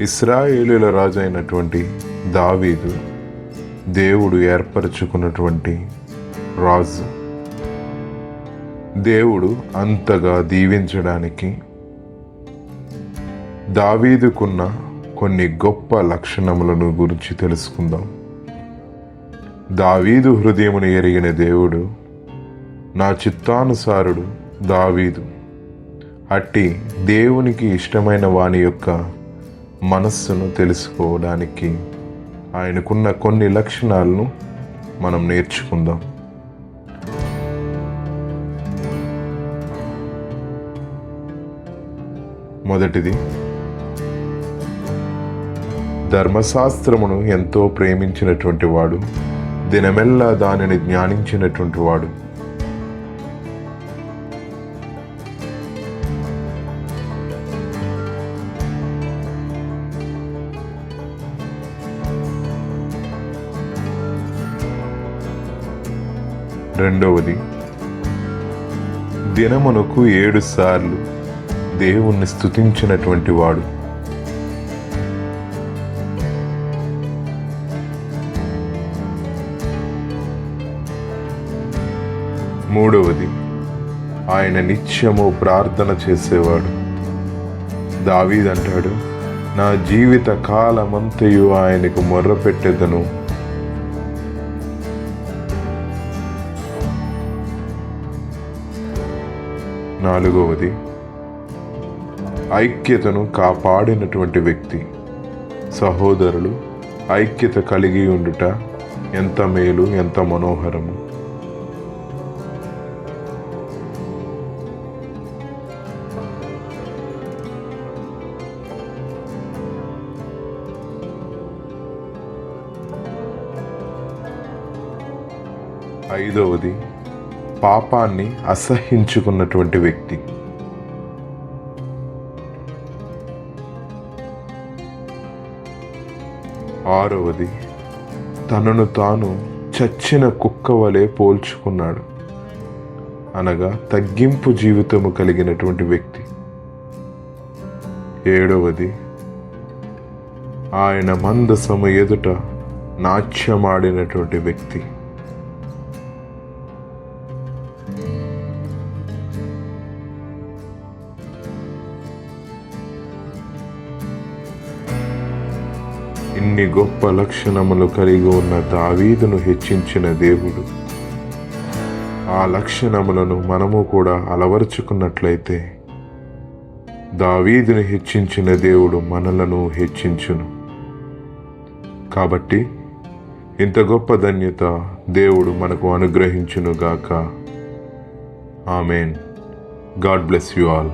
ఇస్రాయేలుల రాజు అయినటువంటి దావీదు దేవుడు ఏర్పరచుకున్నటువంటి రాజు. దేవుడు అంతగా దీవించడానికి దావీదుకున్న కొన్ని గొప్ప లక్షణములను గురించి తెలుసుకుందాం. దావీదు హృదయమును ఎరిగిన దేవుడు నా చిత్తానుసారుడు దావీదు. అట్టి దేవునికి ఇష్టమైన వాని యొక్క మనస్సును తెలుసుకోవడానికి ఆయనకున్న కొన్ని లక్షణాలను మనం నేర్చుకుందాం. మొదటిది ధర్మశాస్త్రమును ఎంతో ప్రేమించినటువంటి వాడు దినమెల్లా దానిని జ్ఞానించినటువంటి వాడు. రెండవది దినమునకు ఏడు సార్లు దేవుణ్ణి స్తుతించినటువంటి వాడు. మూడవది ఆయన నిత్యము ప్రార్థన చేసేవాడు. దావీదంటాడు నా జీవిత కాలమంతయు ఆయనకు మొర్రపెట్టెదను. నాలుగవది. ఐక్యతను కాపాడినటువంటి వ్యక్తి. సహోదరులు ఐక్యత కలిగి ఉండుట ఎంత మేలు ఎంత మనోహరము. ఐదవది. పాపాన్ని అసహించుకున్నటువంటి వ్యక్తి. ఆరవది తనను తాను చచ్చిన కుక్క వలె పోల్చుకున్నాడు. అనగా తగ్గింపు జీవితము కలిగినటువంటి వ్యక్తి. ఏడవది ఆయన మందసము ఎదుట నాట్యమాడినటువంటి వ్యక్తి. ఇన్ని గొప్ప లక్షణములు కలిగి ఉన్న దావీదును హెచ్చించిన దేవుడు. ఆ లక్షణములను మనము కూడా అలవరుచుకున్నట్లయితే దావీదును హెచ్చించిన దేవుడు మనలను హెచ్చించును. కాబట్టి ఇంత గొప్ప ధన్యత దేవుడు మనకు అనుగ్రహించునుగాక. Amen. God bless you all.